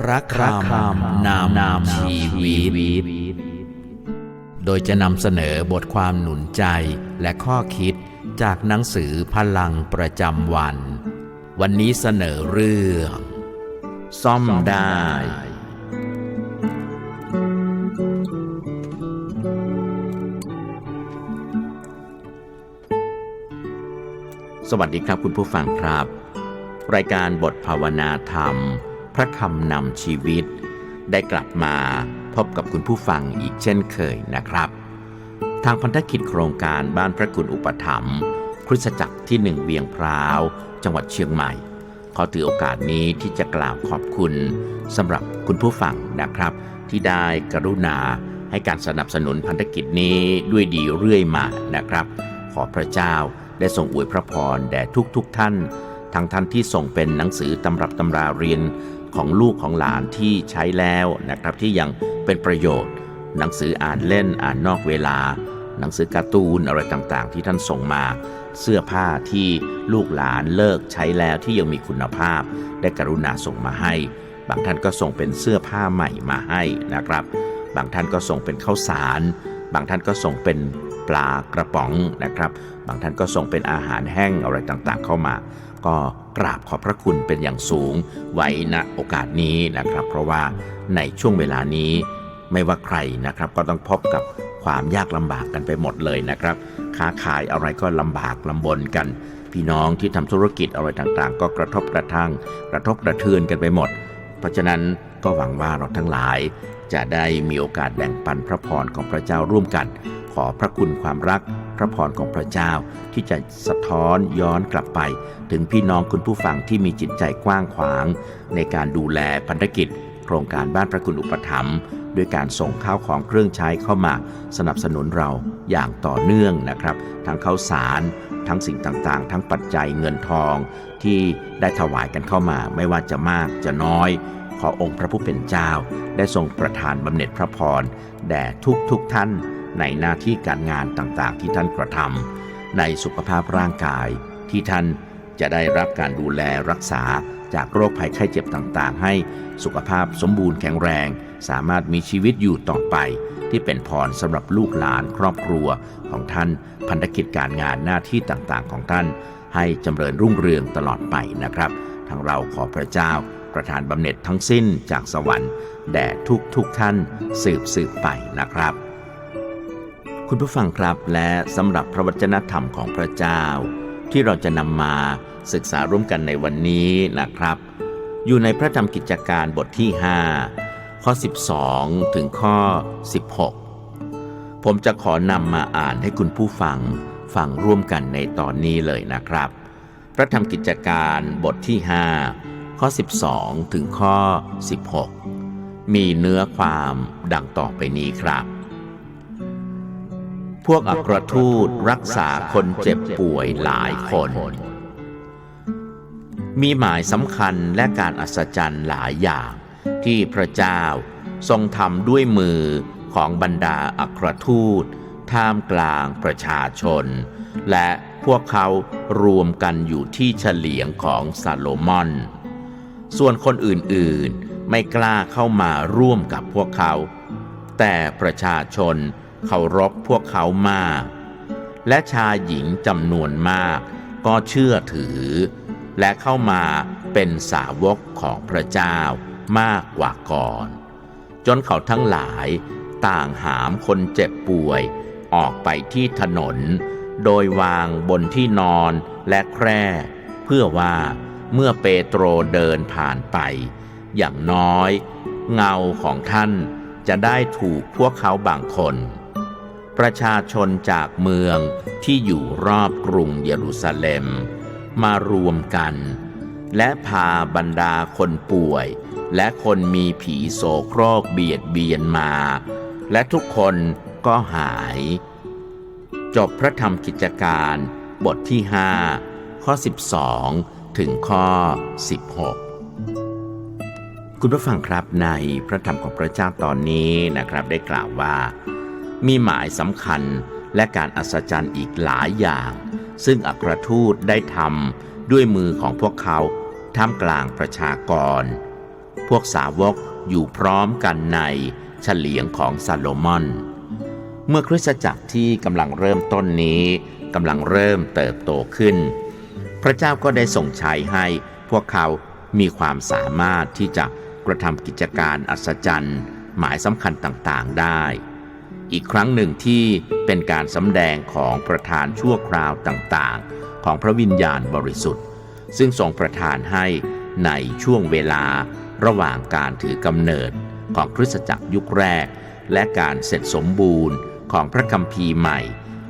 พระคำนามนามชีวิต โดยจะนำเสนอบทความหนุนใจและข้อคิดจากหนังสือพลังประจำวัน วันนี้เสนอเรื่อง ซ่อมได้ สวัสดีครับคุณผู้ฟังครับ รายการบทภาวนาธรรม พระคำนำชีวิต ได้กลับมาพบกับคุณผู้ฟังอีกเช่นเคยนะครับ ทางพันธกิจโครงการบ้านพระคุณอุปถัมภ์คริสตจักรที่หนึ่งเวียงพร้าว จังหวัดเชียงใหม่ ขอถือโอกาสนี้ที่จะกล่าวขอบคุณสำหรับคุณผู้ฟังนะครับ ที่ได้กรุณาให้การสนับสนุนพันธกิจนี้ด้วยดีเรื่อยมานะครับ ขอพระเจ้าได้ทรงอวยพระพรแด่ทุกๆทท่าน ทั้งท่านที่ส่งเป็นหนังสือตำรับตำราเรียน ของลูกของหลานที่ใช้แล้วนะครับที่ยังเป็นประโยชน์ หนังสืออ่านเล่นอ่านนอกเวลา หนังสือการ์ตูนอะไรต่างๆ ที่ท่านส่งมา เสื้อผ้าที่ลูกหลานเลิกใช้แล้วที่ยังมีคุณภาพ ได้กรุณาส่งมาให้ บางท่านก็ส่งเป็นเสื้อผ้าใหม่มาให้นะครับ บางท่านก็ส่งเป็นข้าวสาร บางท่านก็ส่งเป็นปลากระป๋องนะครับ บางท่านก็ส่งเป็นอาหารแห้งอะไรต่างๆ เข้ามา ก็ กราบขอบพระคุณเป็นอย่างสูง ไว้ณโอกาสนี้นะครับ เพราะว่าในช่วงเวลานี้ ไม่ว่าใครนะครับ ก็ต้องพบกับความยากลำบากกันไปหมดเลยนะครับ ค้าขายอะไรก็ลำบากลำบนกัน พี่น้องที่ทำธุรกิจอะไรต่างๆ ก็กระทบกระทั่ง กระทบกระเทือนกันไปหมด เพราะฉะนั้นก็หวังว่าเราทั้งหลาย จะได้มีโอกาสแบ่งปันพระพรของพระเจ้าร่วมกัน ขอพระคุณความรัก พระพรของพระเจ้า ที่จะสะท้อนย้อนกลับไป ถึงพี่น้องคุณผู้ฟังที่มีจิตใจกว้างขวาง ในการดูแลพันธกิจ โครงการบ้านพระคุณอุปถัมภ์ด้วยการส่งข้าวของเครื่องใช้เข้ามาสนับสนุนเราอย่างต่อเนื่องนะครับ ทั้งข้าวสาร ทั้งสิ่งต่างๆ ทั้งปัจจัยเงินทองที่ได้ถวายกันเข้ามาไม่ว่าจะมากจะน้อยขอองค์พระผู้เป็นเจ้า ได้ทรงประทานบำเหน็จพระพรแด่ทุกๆทท่าน ในหน้าที่การงานต่างๆ ที่ท่านกระทำในสุขภาพร่างกาย ที่ท่านจะได้รับการดูแลรักษาจากโรคภัยไข้เจ็บต่างๆ ให้สุขภาพสมบูรณ์แข็งแรง สามารถมีชีวิตอยู่ต่อไป ที่เป็นพรสำหรับลูกหลานครอบครัวของท่านพันธกิจการงานหน้าที่ต่างๆ ของท่าน ให้จำเริญรุ่งเรืองตลอดไปนะครับทางเราขอพระเจ้าประทานบำเหน็จทั้งสิ้นจากสวรรค์แด่ทุกทุกๆท่านสืบสืบไปนะครับ คุณผู้ฟังครับและสำหรับพระวจนะธรรมของพระเจ้า ที่เราจะนำมาศึกษาร่วมกันในวันนี้นะครับ อยู่ในพระธรรมกิจการบทที่ 5 ข้อ 12 ถึงข้อ 16 ผมจะขอนำมาอ่านให้คุณผู้ฟังฟังร่วมกันในตอนนี้เลยนะครับ พระธรรมกิจการบทที่ 5 ข้อ 12 ถึงข้อ 16 มีเนื้อความดังต่อไปนี้ครับ พวกอัครทูตรักษาคนเจ็บป่วยหลายคน มีหมายสำคัญและการอัศจรรย์หลายอย่างที่พระเจ้าทรงทำด้วยมือของบรรดาอัครทูต ท่ามกลางประชาชน และพวกเขารวมกันอยู่ที่เฉลียงของซาโลมอน ส่วนคนอื่นๆไม่กล้าเข้ามาร่วมกับพวกเขา แต่ประชาชน เคารพพวกเขามาก และชายหญิงจำนวนมาก ก็เชื่อถือ และเข้ามาเป็นสาวกของพระเจ้ามากกว่าก่อน จนเขาทั้งหลายต่างหามคนเจ็บป่วยออกไปที่ถนน โดยวางบนที่นอนและแคร่ เพื่อว่าเมื่อเปโตรเดินผ่านไป อย่างน้อย เงาของท่านจะได้ถูกพวกเขาบางคน ประชาชนจากเมืองที่อยู่รอบกรุงเยรูซาเล็ม มารวมกัน และพาบรรดาคนป่วย และคนมีผีโสโครกเบียดเบียนมา และทุกคนก็หาย จบพระธรรมกิจการบทที่5ข้อ 12 ถึงข้อ 16 คุณผู้ฟังครับในพระธรรมของพระเจ้าตอนนี้นะครับได้กล่าวว่า มีหมายสำคัญและการอัศจรรย์อีกหลายอย่าง ซึ่งอัครทูตได้ทำด้วยมือของพวกเขาท่ามกลางประชากร พวกสาวกอยู่พร้อมกันในเฉลียงของซาโลมอน เมื่อคริสตจักรที่กำลังเริ่มต้นนี้กำลังเริ่มเติบโตขึ้น พระเจ้าก็ได้ส่งชัยให้พวกเขามีความสามารถที่จะกระทำกิจการอัศจรรย์ หมายสำคัญต่างๆได้ อีกครั้งหนึ่งที่เป็นการสำแดงของประธานชั่วคราวต่างๆ ของพระวิญญาณบริสุทธิ์ ซึ่งทรงประทานให้ในช่วงเวลาระหว่างการถือกำเนิดของคริสตจักรยุคแรก และการเสร็จสมบูรณ์ของพระคัมภีร์ใหม่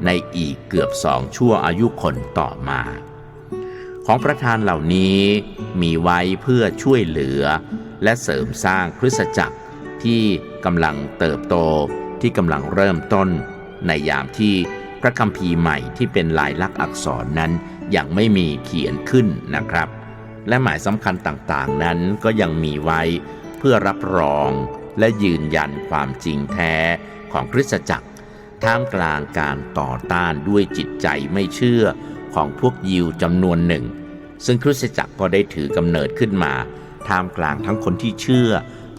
ในอีกเกือบสองชั่วอายุคนต่อมา ของประธานเหล่านี้มีไว้เพื่อช่วยเหลือ และเสริมสร้างคริสตจักรที่กำลังเติบโต ที่กำลังเริ่มต้น ในยามที่พระคัมภีร์ใหม่ที่เป็นลายลักษณ์อักษรนั้นยังไม่มีเขียนขึ้นนะครับ และหมายสำคัญต่างๆนั้นก็ยังมีไว้เพื่อรับรองและยืนยันความจริงแท้ของคริสตจักร ท่ามกลางการต่อต้านด้วยจิตใจไม่เชื่อของพวกยิวจำนวนหนึ่ง ซึ่งคริสตจักรก็ได้ถือกำเนิดขึ้นมา ท่ามกลางทั้งคนที่เชื่อ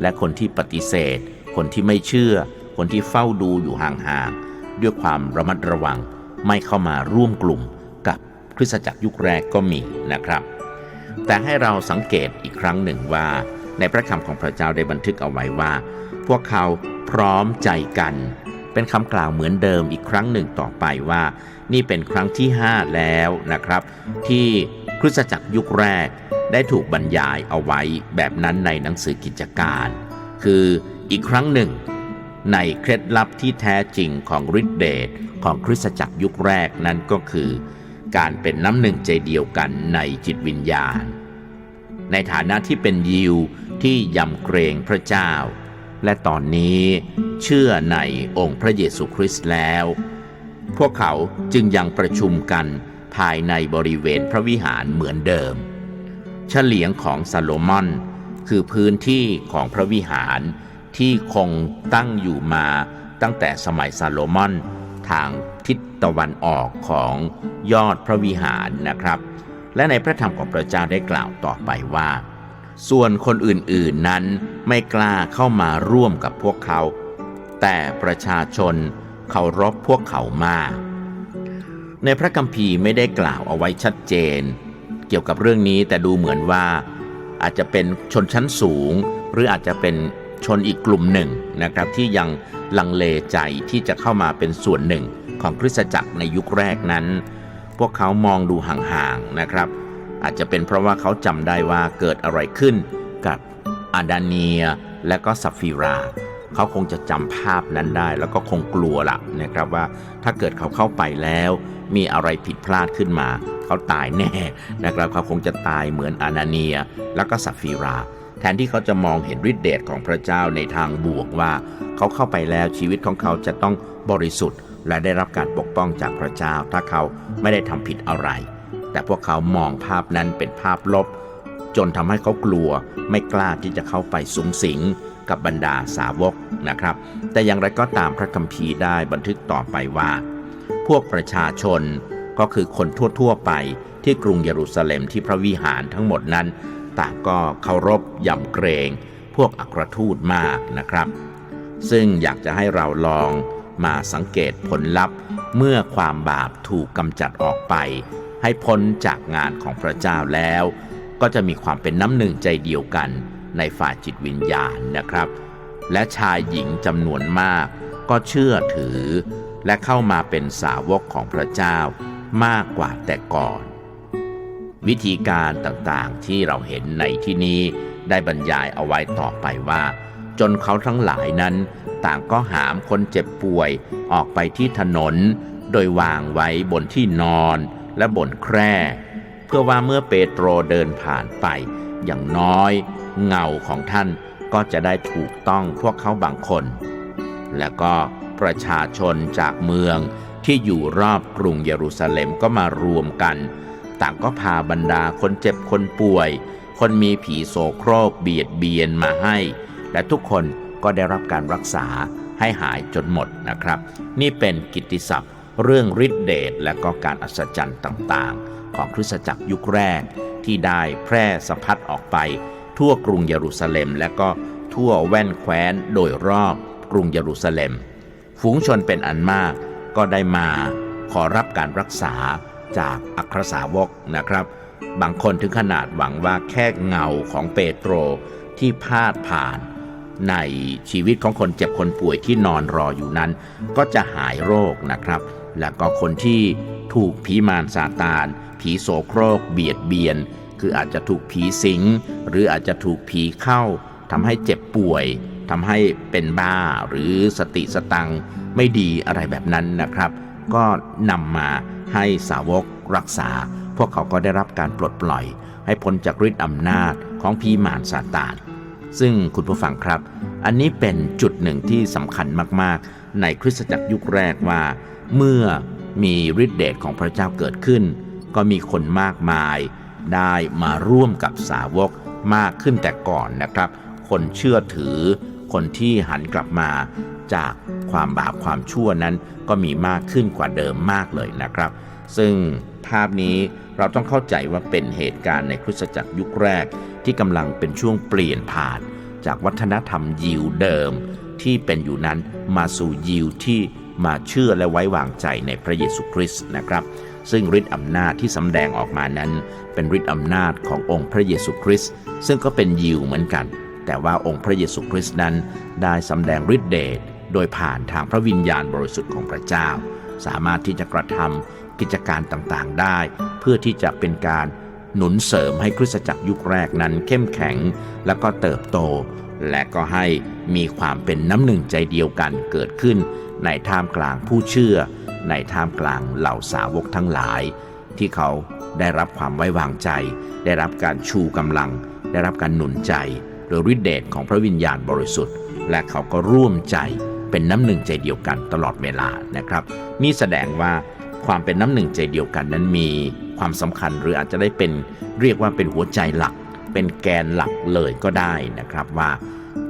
และคนที่ปฏิเสธ คนที่ไม่เชื่อ คนที่เฝ้าดูอยู่ห่างๆด้วยความระมัดระวัง ไม่เข้ามาร่วมกลุ่มกับคริสตจักรยุคแรกก็มีนะครับ แต่ให้เราสังเกตอีกครั้งหนึ่งว่า ในพระคำของพระเจ้าได้บันทึกเอาไว้ว่า พวกเขาพร้อมใจกัน เป็นคำกล่าวเหมือนเดิมอีกครั้งหนึ่งต่อไปว่า นี่เป็นครั้งที่ 5 แล้วนะครับ ที่คริสตจักรยุคแรกได้ถูกบรรยายเอาไว้แบบนั้นในหนังสือกิจการ คืออีกครั้งหนึ่ง ในเคล็ดลับที่แท้จริงของฤทธิเดชของคริสตจักรยุคแรกนั้นก็คือ การเป็นน้ำหนึ่งใจเดียวกันในจิตวิญญาณ ในฐานะที่เป็นยิวที่ยำเกรงพระเจ้า และตอนนี้เชื่อในองค์พระเยซูคริสต์แล้ว พวกเขาจึงยังประชุมกันภายในบริเวณพระวิหารเหมือนเดิม เฉลียงของซาโลมอนคือพื้นที่ของพระวิหาร ที่คงตั้งอยู่มาตั้งแต่สมัยซาโลมอน ทางทิศตะวันออกของยอดพระวิหารนะครับ และในพระธรรมของพระเจ้าได้กล่าวต่อไปว่า ส่วนคนอื่นๆนั้นไม่กล้าเข้ามาร่วมกับพวกเขา แต่ประชาชนเคารพพวกเขามาก ในพระคัมภีร์ไม่ได้กล่าวเอาไว้ชัดเจน เกี่ยวกับเรื่องนี้แต่ดูเหมือนว่าอาจจะเป็นชนชั้นสูง หรืออาจจะเป็น ชนอีกกลุ่มหนึ่งนะครับที่ยังลังเลใจที่จะเข้ามาเป็นส่วนหนึ่งของคริสตจักรในยุคแรกนั้น พวกเขามองดูห่างๆนะครับ อาจจะเป็นเพราะว่าเขาจำได้ว่าเกิดอะไรขึ้นกับอาดาเนียและก็ซัฟฟิราเขาคงจะจำภาพนั้นได้ แล้วก็คงกลัวละนะครับว่าถ้าเกิดเขาเข้าไปแล้ว มีอะไรผิดพลาดขึ้นมา เขาตายแน่นะครับเขาคงจะตายเหมือนอานาเนีย แล้วก็ซัฟฟิรา ทนที่เขาจะมองเห็นฤทธิเดชของพระเจ้าในทางบวกว่า เขาเข้าไปแล้วชีวิตของเขาจะต้องบริสุทธิ์ และได้รับการปกป้องจากพระเจ้า ถ้าเขาไม่ได้ทำผิดอะไร แต่พวกเขามองภาพนั้นเป็นภาพลบ จนทำให้เขากลัวไม่กล้าที่จะเข้าไปสูงสิงกับบรรดาสาวกนะครับ แต่อย่างไรก็ตามพระคัมภีร์ได้บันทึกต่อไปว่า พวกประชาชนก็คือคนทั่วๆไปที่กรุงเยรูซาเล็มที่พระวิหารทั้งหมดนั้น ต่างก็เคารพยำเกรง พวกอัครทูตมากนะครับ ซึ่งอยากจะให้เราลองมาสังเกตผลลัพธ์เมื่อความบาปถูกกำจัดออกไป ให้พ้นจากงานของพระเจ้าแล้ว ก็จะมีความเป็นน้ำหนึ่งใจเดียวกันในฝ่ายจิตวิญญาณนะครับ และชายหญิงจำนวนมากก็เชื่อถือ และเข้ามาเป็นสาวกของพระเจ้ามากกว่าแต่ก่อน วิธีการต่างๆที่เราเห็นในที่นี้ได้บรรยายเอาไว้ต่อไปว่า จนเขาทั้งหลายนั้น ต่างก็หามคนเจ็บป่วยออกไปที่ถนน โดยวางไว้บนที่นอนและบนแคร่ เพื่อว่าเมื่อเปโตรเดินผ่านไป อย่างน้อย เงาของท่านก็จะได้ถูกต้องพวกเขาบางคน แล้วก็ประชาชนจากเมืองที่อยู่รอบกรุงเยรูซาเล็มก็มารวมกัน ต่างก็พาบรรดาคนเจ็บคนป่วย คนมีผีโสโครกเบียดเบียนมาให้ และทุกคนก็ได้รับการรักษาให้หายจนหมดนะครับ นี่เป็นกิตติศัพท์ เรื่องฤทธิเดชและก็การอัศจรรย์ต่างๆ ของคริสตจักรยุคแรก ที่ได้แพร่สะพัดออกไป ทั่วกรุงเยรูซาเล็ม และก็ทั่วแว่นแคว้นโดยรอบกรุงเยรูซาเล็ม ฝูงชนเป็นอันมากก็ได้มาขอรับการรักษา จากอัครสาวกนะครับ บางคนถึงขนาดหวังว่าแค่เงาของเปโตรที่พาดผ่าน ในชีวิตของคนเจ็บคนป่วยที่นอนรออยู่นั้น ก็จะหายโรคนะครับ แล้วก็คนที่ถูกผีมารซาตาน ผีโสโครก เบียดเบียน คืออาจจะถูกผีสิง หรืออาจจะถูกผีเข้าทำให้เจ็บป่วยทำให้เป็นบ้าหรือสติสตังไม่ดีอะไรแบบนั้นนะครับ ก็นำมาให้สาวกรักษา พวกเขาก็ได้รับการปลดปล่อย ให้พ้นจากฤทธิ์อำนาจของผีมารซาตาน ซึ่งคุณผู้ฟังครับ อันนี้เป็นจุดหนึ่งที่สำคัญมากๆ ในคริสตจักรยุคแรกว่า เมื่อมีฤทธิเดชของพระเจ้าเกิดขึ้น ก็มีคนมากมาย ได้มาร่วมกับสาวกมากขึ้นแต่ก่อนนะครับ คนเชื่อถือ คนที่หันกลับมา จากความบาปความชั่วนั้นก็มีมากขึ้นกว่าเดิมมากเลยนะครับ ซึ่งภาพนี้เราต้องเข้าใจว่าเป็นเหตุการณ์ในคริสตจักรยุคแรก ที่กำลังเป็นช่วงเปลี่ยนผ่าน จากวัฒนธรรมยิวเดิม ที่เป็นอยู่นั้นมาสู่ยิวที่มาเชื่อและไว้วางใจในพระเยซูคริสต์นะครับ ซึ่งฤทธิ์อำนาจที่สำแดงออกมานั้น เป็นฤทธิ์อำนาจขององค์พระเยซูคริสต์ซึ่งก็เป็นยิวเหมือนกัน แต่ว่าองค์พระเยซูคริสต์นั้นได้สำแดงฤทธิเดช โดยผ่านทางพระวิญญาณบริสุทธิ์ของพระเจ้า สามารถที่จะกระทำกิจการต่างๆได้ เพื่อที่จะเป็นการหนุนเสริมให้คริสตจักรยุคแรกนั้นเข้มแข็งแล้วก็เติบโต และก็ให้มีความเป็นน้ำหนึ่งใจเดียวกันเกิดขึ้น ในท่ามกลางผู้เชื่อ ในท่ามกลางเหล่าสาวกทั้งหลาย ที่เขาได้รับความไว้วางใจ ได้รับการชูกำลัง ได้รับการหนุนใจ โดยฤทธิเดชของพระวิญญาณบริสุทธิ์ และเขาก็ร่วมใจ เป็นน้ำหนึ่งใจเดียวกันตลอดเวลานะครับ นี่แสดงว่าความเป็นน้ำหนึ่งใจเดียวกันนั้นมีความสำคัญหรืออาจจะได้เป็นเรียกว่าเป็นหัวใจหลัก เป็นแกนหลักเลยก็ได้นะครับว่า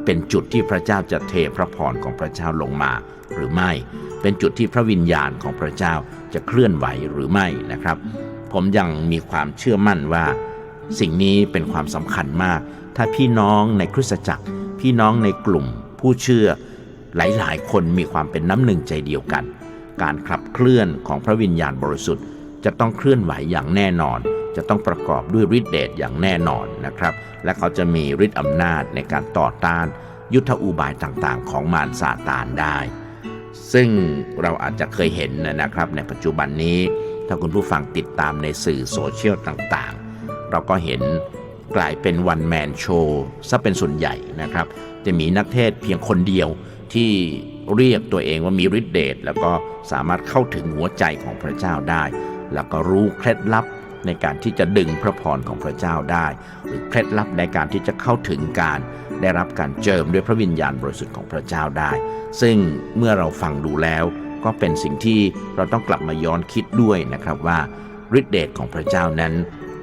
เป็นจุดที่พระเจ้าจะเทพระพรของพระเจ้าลงมา หรือไม่ เป็นจุดที่พระวิญญาณของพระเจ้าจะเคลื่อนไหวหรือไม่นะครับ ผมยังมีความเชื่อมั่นว่า สิ่งนี้เป็นความสำคัญมาก ถ้าพี่น้องในคริสตจักร พี่น้องในกลุ่ม ผู้เชื่อ หลายๆ คนมีความเป็นน้ำหนึ่งใจเดียวกัน การขับเคลื่อนของพระวิญญาณบริสุทธิ์ จะต้องเคลื่อนไหวอย่างแน่นอน จะต้องประกอบด้วยฤทธิเดชอย่างแน่นอนนะครับ และเขาจะมีฤทธิอำนาจในการต่อต้าน ยุทธอุบายต่างๆ ของมารซาตานได้ ซึ่งเราอาจจะเคยเห็นนะครับ ในปัจจุบันนี้ ถ้าคุณผู้ฟังติดตามในสื่อโซเชียลต่างๆ เราก็เห็นกลายเป็นวันแมนโชว์ซะเป็นส่วนใหญ่นะครับ จะมีนักเทศเพียงคนเดียว ที่เรียกตัวเองว่ามีฤทธิเดชแล้วก็สามารถเข้าถึงหัวใจของพระเจ้าได้ แล้วก็รู้เคล็ดลับในการที่จะดึงพระพรของพระเจ้าได้ หรือเคล็ดลับในการที่จะเข้าถึงการได้รับการเจิมด้วยพระวิญญาณบริสุทธิ์ของพระเจ้าได้ ซึ่งเมื่อเราฟังดูแล้ว ก็เป็นสิ่งที่เราต้องกลับมาย้อนคิดด้วยนะครับว่าฤทธิเดชของพระเจ้านั้น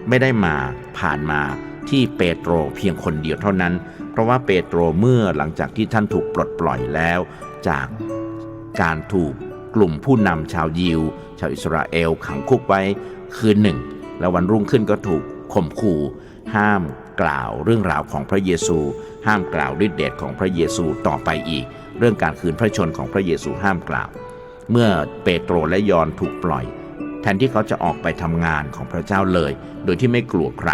ไม่ได้มาผ่านมาที่เปโตรเพียงคนเดียวเท่านั้น เพราะว่าเปโตรเมื่อหลังจากที่ท่านถูกปลดปล่อยแล้ว จากการถูกกลุ่มผู้นำชาวยิว ชาวอิสราเอลขังคุกไว้คืนหนึ่ง แล้ววันรุ่งขึ้นก็ถูกข่มขู่ห้ามกล่าวเรื่องราวของพระเยซู ห้ามกล่าวฤทธิเดชของพระเยซูต่อไปอีก เรื่องการคืนพระชนของพระเยซูห้ามกล่าว เมื่อเปโตรและยอนถูกปล่อย แทนที่เขาจะออกไปทำงานของพระเจ้าเลย โดยที่ไม่กลัวใคร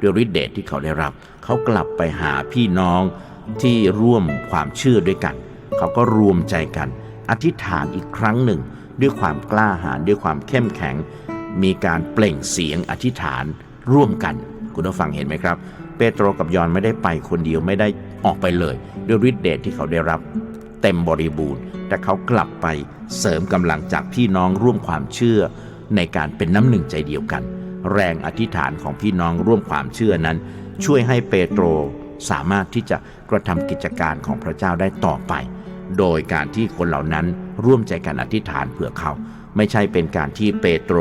ด้วยฤทธิเดชที่เขาได้รับ เขากลับไปหาพี่น้องที่ร่วมความเชื่อด้วยกัน เขาก็รวมใจกัน อธิษฐานอีกครั้งหนึ่ง ด้วยความกล้าหาญด้วยความเข้มแข็ง มีการเปล่งเสียงอธิษฐานร่วมกัน คุณผู้ฟังเห็นไหมครับ เปโตรกับยอนไม่ได้ไปคนเดียวไม่ได้ออกไปเลย ด้วยฤทธิเดชที่เขาได้รับ เต็มบริบูรณ์ แต่เขากลับไปเสริมกำลังจากพี่น้องร่วมความเชื่อ ในการเป็นน้ำหนึ่งใจเดียวกัน แรงอธิษฐานของพี่น้องร่วมความเชื่อนั้น ช่วยให้เปโตรสามารถที่จะกระทำกิจการของพระเจ้าได้ต่อไป โดยการที่คนเหล่านั้นร่วมใจกันอธิษฐานเผื่อเขา ไม่ใช่เป็นการที่เปโตร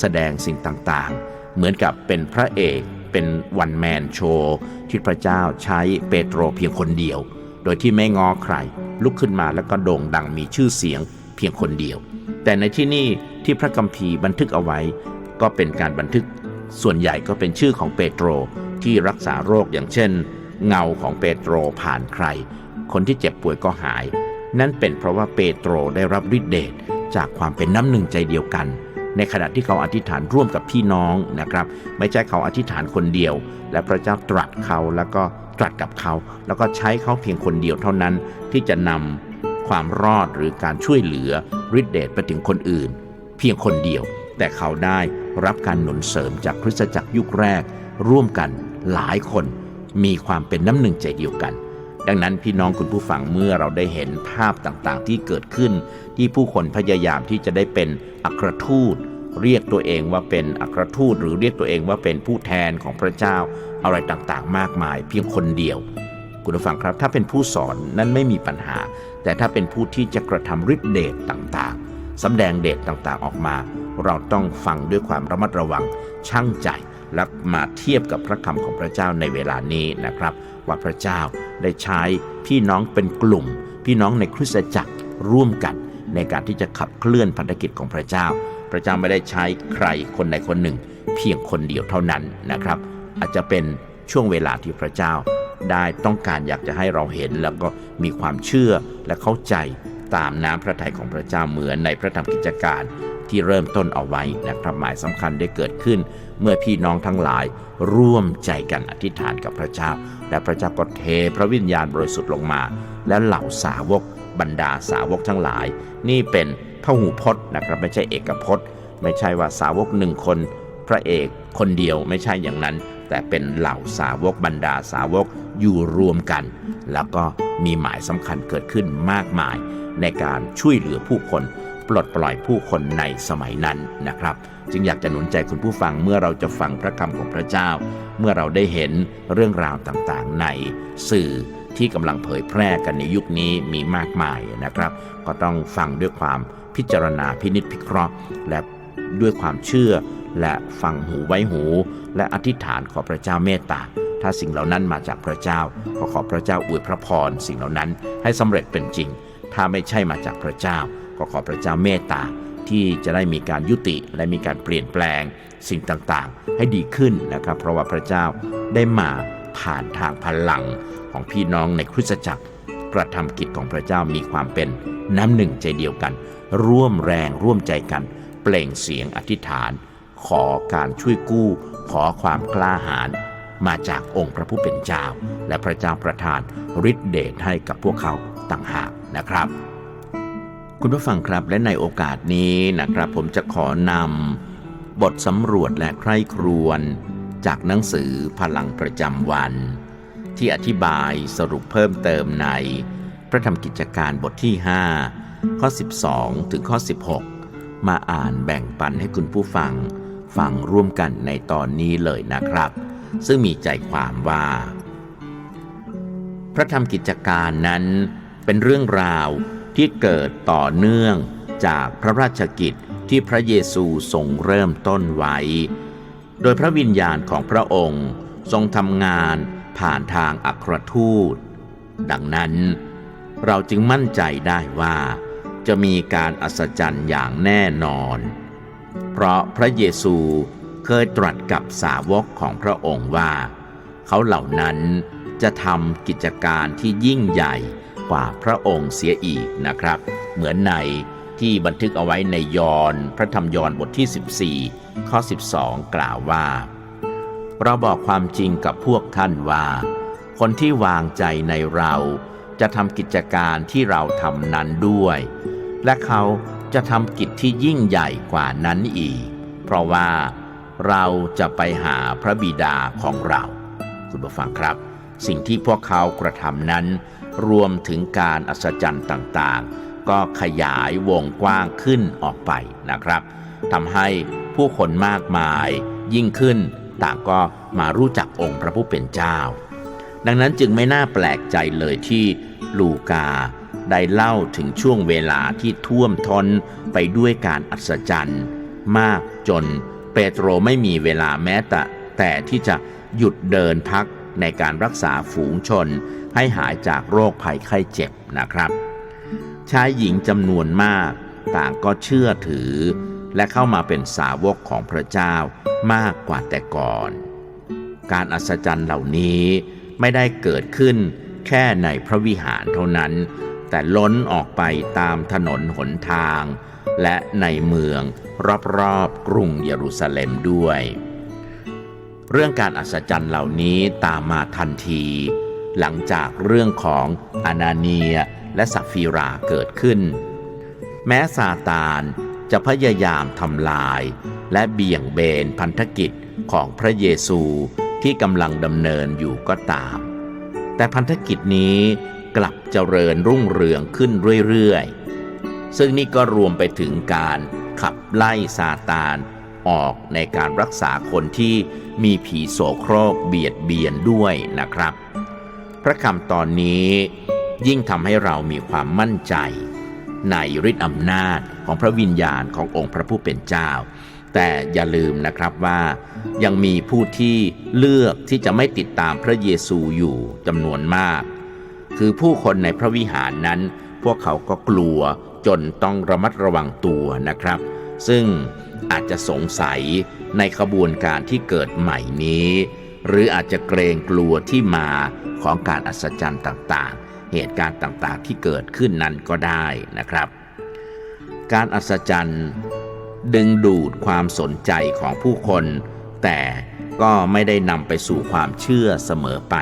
แสดงสิ่งต่างๆ เหมือนกับเป็นพระเอกเป็นวันแมนโชว์ที่พระเจ้าใช้เปโตรเพียงคนเดียว โดยที่ไม่ง้อใคร ลุกขึ้นมาแล้วก็โด่งดังมีชื่อเสียงเพียงคนเดียว แต่ในที่นี่ที่พระคัมภีร์บันทึกเอาไว้ ก็เป็นการบันทึกส่วนใหญ่ก็เป็นชื่อของเปโตร ที่รักษาโรคอย่างเช่น เงาของเปโตรผ่านใคร คนที่เจ็บป่วยก็หาย นั่นเป็นเพราะว่าเปโตรได้รับฤทธิเดชจากความเป็นน้ำหนึ่งใจเดียวกัน ในขณะที่เขาอธิษฐานร่วมกับพี่น้องนะครับ ไม่ใช่เขาอธิษฐานคนเดียว และพระเจ้าตรัสเขาแล้วก็ตรัสกับเขา แล้วก็ใช้เขาเพียงคนเดียวเท่านั้นที่จะนำความรอดหรือการช่วยเหลือฤทธิเดชไปถึงคนอื่น เพียงคนเดียว แต่เขาได้รับการหนุนเสริมจากคริสตจักรยุคแรก ร่วมกัน หลายคนมีความเป็นน้ำหนึ่งใจเดียวกัน ดังนั้นพี่น้องคุณผู้ฟังเมื่อเราได้เห็นภาพต่างๆ ที่เกิดขึ้น ที่ผู้คนพยายามที่จะได้เป็นอัครทูต เรียกตัวเองว่าเป็นอัครทูต หรือเรียกตัวเองว่าเป็นผู้แทนของพระเจ้าอะไรต่างๆ มากมาย เพียงคนเดียว คุณผู้ฟังครับ ถ้าเป็นผู้สอนนั้นไม่มีปัญหา แต่ถ้าเป็นผู้ที่จะกระทำฤทธิเดชต่างๆสำแดงเดชต่างๆออกมา เราต้องฟังด้วยความระมัดระวังช่างใจ และมาเทียบกับพระคำของพระเจ้าในเวลานี้นะครับ ว่าพระเจ้าได้ใช้พี่น้องเป็นกลุ่ม พี่น้องในคริสตจักรร่วมกัน ในการที่จะขับเคลื่อนพันธกิจของพระเจ้า พระเจ้าไม่ได้ใช้ใครคนใดคนหนึ่ง เพียงคนเดียวเท่านั้นนะครับ อาจจะเป็นช่วงเวลาที่พระเจ้าได้ต้องการอยากจะให้เราเห็น แล้วก็มีความเชื่อและเข้าใจตามน้ำพระทัยของพระเจ้าเหมือนในพระธรรมกิจการที่เริ่มต้นเอาไว้นะครับหมายสำคัญได้เกิดขึ้น เมื่อพี่น้องทั้งหลายร่วมใจกันอธิษฐานกับพระเจ้า และพระเจ้าก็เทพระวิญญาณบริสุทธิ์ลงมา และเหล่าสาวกบรรดาสาวกทั้งหลาย นี่เป็นพหูพจน์นะครับไม่ใช่เอกพจน์ ไม่ใช่ว่าสาวกหนึ่งคน พระเอกคนเดียวไม่ใช่อย่างนั้น แต่เป็นเหล่าสาวกบรรดาสาวกอยู่รวมกัน แล้วก็มีหมายสำคัญเกิดขึ้นมากมายในการช่วยเหลือผู้คน ปลดปล่อยผู้คนในสมัยนั้นนะครับ จึงอยากจะหนุนใจคุณผู้ฟังเมื่อเราจะฟังพระคำของพระเจ้า เมื่อเราได้เห็นเรื่องราวต่างๆ ในสื่อที่กำลังเผยแพร่กันในยุคนี้มีมากมายนะครับ ก็ต้องฟังด้วยความพิจารณาพินิจพิเคราะห์ และด้วยความเชื่อ และฟังหูไว้หู และอธิษฐานขอพระเจ้าเมตตาถ้าสิ่งเหล่านั้นมาจากพระเจ้าก็ขอพระเจ้าอวยพระพรสิ่งเหล่านั้นให้สำเร็จเป็นจริง ถ้าไม่ใช่มาจากพระเจ้า ก็ขอพระเจ้าเมตตาที่จะได้มีการยุติและมีการเปลี่ยนแปลงสิ่งต่างๆ ให้ดีขึ้นนะครับ เพราะว่าพระเจ้าได้มาผ่านทางพลังของพี่น้องในคริสตจักรกระทำกิจของพระเจ้ามีความเป็นน้ำหนึ่งใจเดียวกัน ร่วมแรงร่วมใจกัน เปล่งเสียงอธิษฐาน ขอการช่วยกู้ ขอความกล้าหาญมาจากองค์พระผู้เป็นเจ้า และพระเจ้าประทานฤทธิเดชให้กับพวกเขาต่างหากนะครับ คุณผู้ฟังครับและในโอกาสนี้นะครับ ผมจะขอนำบทสำรวจและใคร่ครวญจากหนังสือพลังประจำวัน ที่อธิบายสรุปเพิ่มเติมใน พระธรรมกิจการบทที่ 5 ข้อ 12 ถึงข้อ 16 มาอ่านแบ่งปันให้คุณผู้ฟัง ฟังร่วมกันในตอนนี้เลยนะครับ ซึ่งมีใจความว่า พระธรรมกิจการนั้นเป็นเรื่องราว ที่เกิดต่อเนื่องจากพระราชกิจที่พระเยซูทรงเริ่มต้นไว้ โดยพระวิญญาณของพระองค์ทรงทำงานผ่านทางอัครทูต ดังนั้น เราจึงมั่นใจได้ว่า จะมีการอัศจรรย์อย่างแน่นอน เพราะพระเยซูเคยตรัสกับสาวกของพระองค์ว่า เขาเหล่านั้นจะทำกิจการที่ยิ่งใหญ่ กว่าพระองค์เสียอีกนะครับ เหมือนในที่บันทึกเอาไว้ในยอห์นพระธรรมยอห์นบทที่ 14 ข้อ 12 กล่าวว่า เราบอกความจริงกับพวกท่านว่า คนที่วางใจในเราจะทำกิจการที่เราทำนั้นด้วย และเขาจะทำกิจที่ยิ่งใหญ่กว่านั้นอีก เพราะว่าเราจะไปหาพระบิดาของเรา คุณผู้ฟังครับ สิ่งที่พวกเขากระทำนั้น รวมถึงการอัศจรรย์ต่างๆ ก็ขยายวงกว้างขึ้นออกไปนะครับทำให้ผู้คนมากมายยิ่งขึ้นต่างก็มารู้จักองค์พระผู้เป็นเจ้า ดังนั้นจึงไม่น่าแปลกใจเลยที่ลูกาได้เล่าถึงช่วงเวลาที่ท่วมท้นไปด้วยการอัศจรรย์ มากจนเปโตรไม่มีเวลาแม้แต่แต่ที่จะหยุดเดินพักในการรักษาฝูงชน ให้หายจากโรคภัยไข้เจ็บนะครับชายหญิงจำนวนมาก ต่างก็เชื่อถือ และเข้ามาเป็นสาวกของพระเจ้ามากกว่าแต่ก่อน การอัศจรรย์เหล่านี้ไม่ได้เกิดขึ้นแค่ในพระวิหารเท่านั้น แต่ล้นออกไปตามถนนหนทาง และในเมืองรอบๆกรุงเยรูซาเล็มด้วย เรื่องการอัศจรรย์เหล่านี้ตามมาทันที หลังจากเรื่องของอานาเนียและสัฟีราเกิดขึ้น แม้ซาตานจะพยายามทำลาย และเบี่ยงเบนพันธกิจของพระเยซูที่กำลังดำเนินอยู่ก็ตาม แต่พันธกิจนี้กลับเจริญรุ่งเรืองขึ้นเรื่อยๆ ซึ่งนี่ก็รวมไปถึงการขับไล่ซาตานออกในการรักษาคนที่มีผีโสโครกเบียดเบียนด้วยนะครับ ระคำตอนนี้ยิ่งทำให้เรามีความมั่นใจ ในฤทธิอำนาจของพระวิญญาณขององค์พระผู้เป็นเจ้า แต่อย่าลืมนะครับว่ายังมีผู้ที่เลือกที่จะไม่ติดตามพระเยซูอยู่จำนวนมาก คือผู้คนในพระวิหารนั้น พวกเขาก็กลัวจนต้องระมัดระวังตัวนะครับ ซึ่งอาจจะสงสัยในขบวนการที่เกิดใหม่นี้ หรืออาจจะเกรงกลัวที่มาของการอัศจรรย์ต่างๆ เหตุการณ์ต่างๆที่เกิดขึ้นนั้นก็ได้นะครับ การอัศจรรย์ดึงดูดความสนใจของผู้คน แต่ก็ไม่ได้นำไปสู่ความเชื่อเสมอไป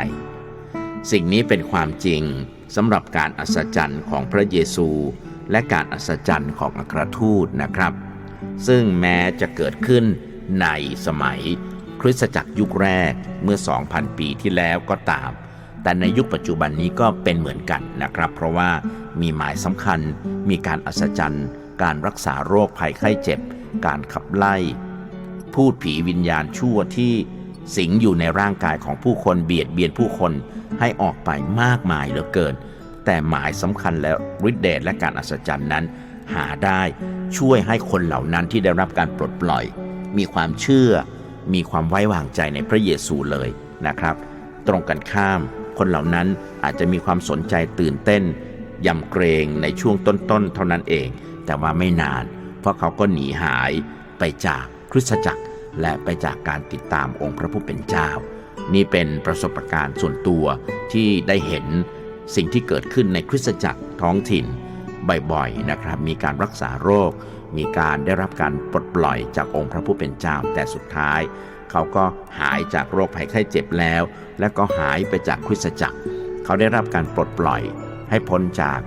สิ่งนี้เป็นความจริงสำหรับการอัศจรรย์ของพระเยซู และการอัศจรรย์ของอัครทูตนะครับ ซึ่งแม้จะเกิดขึ้นในสมัย คริสตจักรยุคแรกเมื่อ 2,000 ปีที่แล้วก็ตาม แต่ในยุคปัจจุบันนี้ก็เป็นเหมือนกันนะครับ เพราะว่ามีหมายสำคัญ มีการอัศจรรย์ การรักษาโรคภัยไข้เจ็บ การขับไล่ พูดผีวิญญาณชั่วที่สิงอยู่ในร่างกายของผู้คนเบียดเบียนผู้คนให้ออกไปมากมายเหลือเกิน แต่หมายสำคัญและฤทธิเดชและการอัศจรรย์นั้น หาได้ช่วยให้คนเหล่านั้นที่ได้รับการปลดปล่อย มีความเชื่อ มีความไว้วางใจในพระเยซูเลยนะครับ ตรงกันข้าม คนเหล่านั้นอาจจะมีความสนใจตื่นเต้นยำเกรงในช่วงต้นๆ เท่านั้นเอง แต่ว่าไม่นาน เพราะเขาก็หนีหายไปจากคริสตจักร และไปจากการติดตามองค์พระผู้เป็นเจ้า นี่เป็นประสบการณ์ส่วนตัวที่ได้เห็นสิ่งที่เกิดขึ้นในคริสตจักรท้องถิ่นบ่อยๆนะครับ มีการรักษาโรค มีการได้รับการปลดปล่อยจากองค์พระผู้เป็นเจ้าแต่สุดท้าย เขาก็หายจากโรคภัยไข้เจ็บแล้ว และก็หายไปจากคริสตจักร เขาได้รับการปลดปล่อย ให้พ้นจาก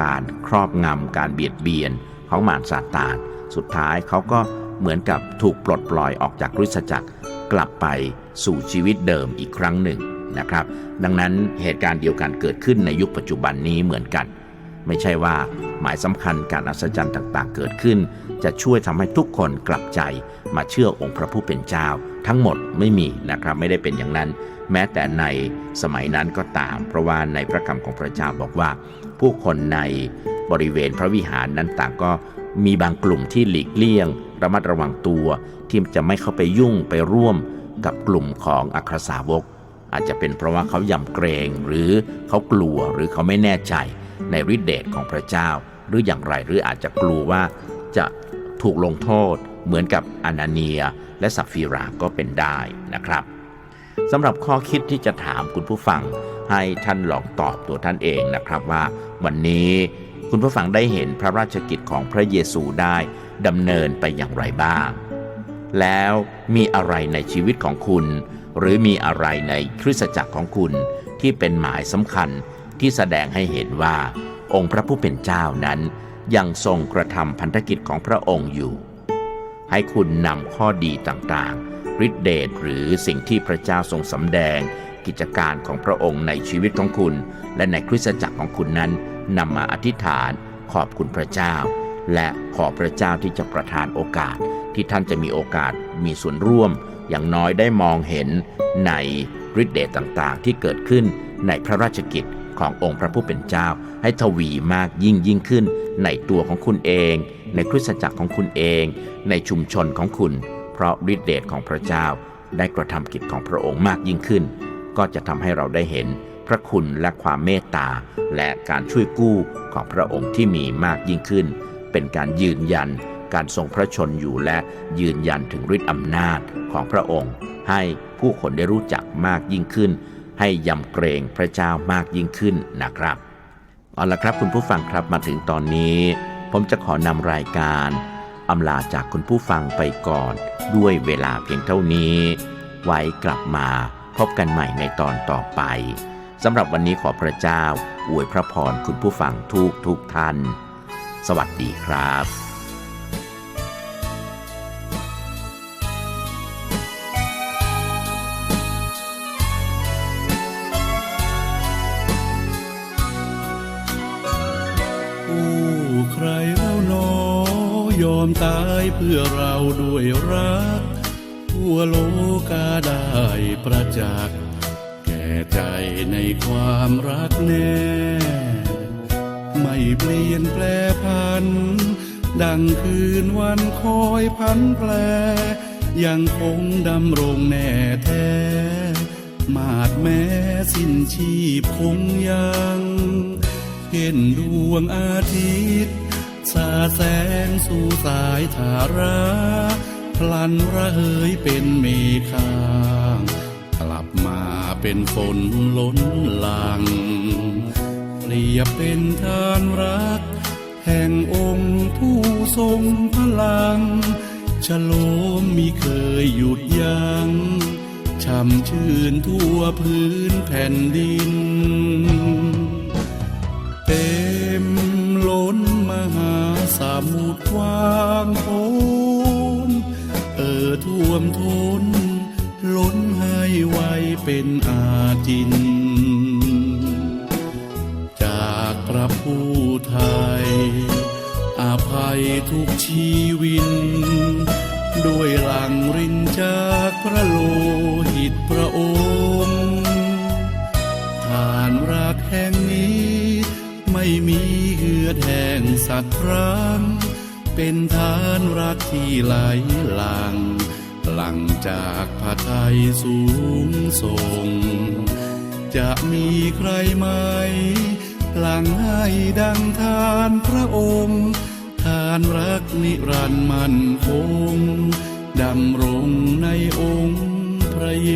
การครอบงำการเบียดเบียนของมารซาตาน สุดท้ายเขาก็เหมือนกับถูกปลดปล่อยออกจากคริสตจักร กลับไปสู่ชีวิตเดิมอีกครั้งหนึ่งนะครับ ดังนั้นเหตุการณ์เดียวกันเกิดขึ้นในยุคปัจจุบันนี้เหมือนกัน ไม่ใช่ว่า หมายสำคัญการอัศจรรย์ต่างๆ เกิดขึ้น จะช่วยทำให้ทุกคนกลับใจ มาเชื่อองค์พระผู้เป็นเจ้า ทั้งหมดไม่มีนะครับไม่ได้เป็นอย่างนั้น แม้แต่ในสมัยนั้นก็ตาม เพราะว่าในพระคำของพระเจ้าบอกว่า ผู้คนในบริเวณพระวิหารนั้นต่างก็มีบางกลุ่มที่หลีกเลี่ยง ระมัดระวังตัวที่จะไม่เข้าไปยุ่งไปร่วมกับกลุ่มของอัครสาวก อาจจะเป็นเพราะว่าเขายำเกรงหรือเขากลัวหรือเขาไม่แน่ใจ ในฤทธิเดชของพระเจ้า หรืออย่างไรหรืออาจจะกลัวว่าจะถูกลงโทษเหมือนกับอนาเนียและสัฟฟีราก็เป็นได้นะครับสำหรับข้อคิดที่จะถามคุณผู้ฟังให้ท่านลองตอบตัวท่านเองนะครับว่า วันนี้คุณผู้ฟังได้เห็นพระราชกิจของพระเยซูได้ดำเนินไปอย่างไรบ้าง แล้วมีอะไรในชีวิตของคุณ หรือมีอะไรในคริสตจักรของคุณที่เป็นหมายสำคัญ ที่แสดงให้เห็นว่า องค์พระผู้เป็นเจ้านั้น ยังทรงกระทำพันธกิจของพระองค์อยู่ ให้คุณนำข้อดีต่างๆฤทธิเดชหรือสิ่งที่พระเจ้าทรงสำแดง กิจการของพระองค์ในชีวิตของคุณ และในคริสตจักรของคุณนั้นนำมาอธิษฐานขอบคุณพระเจ้า และขอพระเจ้าที่จะประทานโอกาสที่ท่านจะมีโอกาสมีส่วนร่วม อย่างน้อยได้มองเห็นในฤทธิเดชต่างๆ ที่เกิดขึ้นในพระราชกิจ ขององค์พระผู้เป็นเจ้า ให้ทวีมากยิ่งยิ่งขึ้น ในตัวของคุณเอง ในคริสตจักรของคุณเอง ในชุมชนของคุณ เพราะฤทธิเดชของพระเจ้า ได้กระทำกิจของพระองค์มากยิ่งขึ้น ก็จะทำให้เราได้เห็น พระคุณและความเมตตา และการช่วยกู้ของพระองค์ที่มีมากยิ่งขึ้น เป็นการยืนยันการทรงพระชนอยู่และยืนยันถึงฤทธิอำนาจของพระองค์ ให้ผู้คนได้รู้จักมากยิ่งขึ้น ให้ยำเกรงพระเจ้ามากยิ่งขึ้นนะครับเอาละครับคุณผู้ฟังครับมาถึงตอนนี้ ผมจะขอนำรายการอำลาจากคุณผู้ฟังไปก่อน ด้วยเวลาเพียงเท่านี้ ไว้กลับมาพบกันใหม่ในตอนต่อไปสำหรับวันนี้ขอพระเจ้าอวยพระพรคุณผู้ฟังทุกทุกท่าน สวัสดีครับ ใครเล่าหนอยอมตายเพื่อเราด้วยรัก ทั่วโลกาได้ประจักษ์แก่ใจในความรักแน่ ไม่เปลี่ยนแปลพัน ดังคืนวันคอยพันแปล ยังคงดำรงแน่แท้ มาดแม้สิ้นชีพคงยัง เห็นดวงอาทิตย์สาแสงสู่สายธาราพลันระเหยเป็นเมฆางกลับมาเป็นฝนล้นหลังเปรียบเป็นทานรัก แห่งองค์ผู้ทรงพลังฉโลมมิเคยหยุดยัง้งช่ำชื่นทั่วพื้นแผ่นดิน วมทนล้นให้ไวเป็นอาจิน จากพระผู้ไทย อาภัยทุกชีวิน ด้วยหลังรินจากพระโลหิตพระองค์ทานรักแห่งนี้ ไม่มีเหือดแห้งสักครั้ง เป็นทานรักที่ไหลหลังางจากพระทัยสูงส่ง จะมีใครไหมหลังให้ดังทานพระองค์ ทานรักนิรันดร์มันคงดำรงในองค์พระเย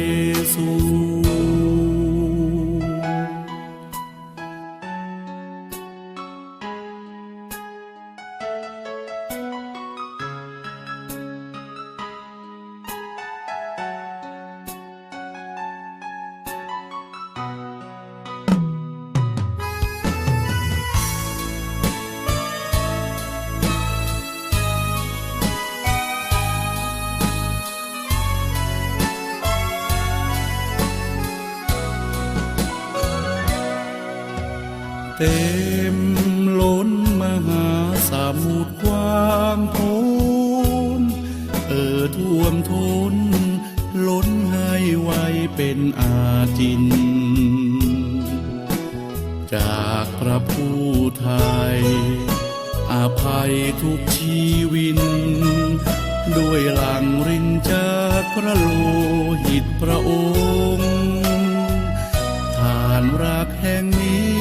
ซู พระโลหิตพระองค์ทานรักแห่งนี้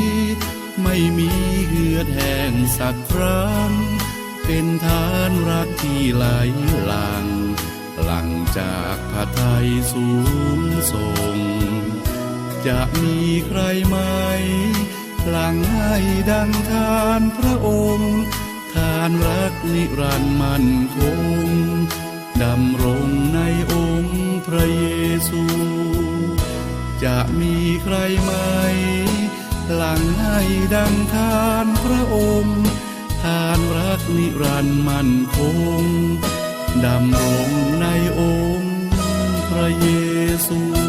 ไม่มีเหือดแห้งสักครั้ง เป็นทานรักที่ไหลหลัง หลังจากพระทัยสูงส่ง จะมีใครไหม หลังให้ดังทานพระองค์ ทานรักนิรันดร์มั่นคง ดำรงในองค์พระเยซู จะมีใครไหม หลังให้ดังทานพระองค์ ทานรักนิรันดร์มั่นคง ดำรงในองค์พระเยซู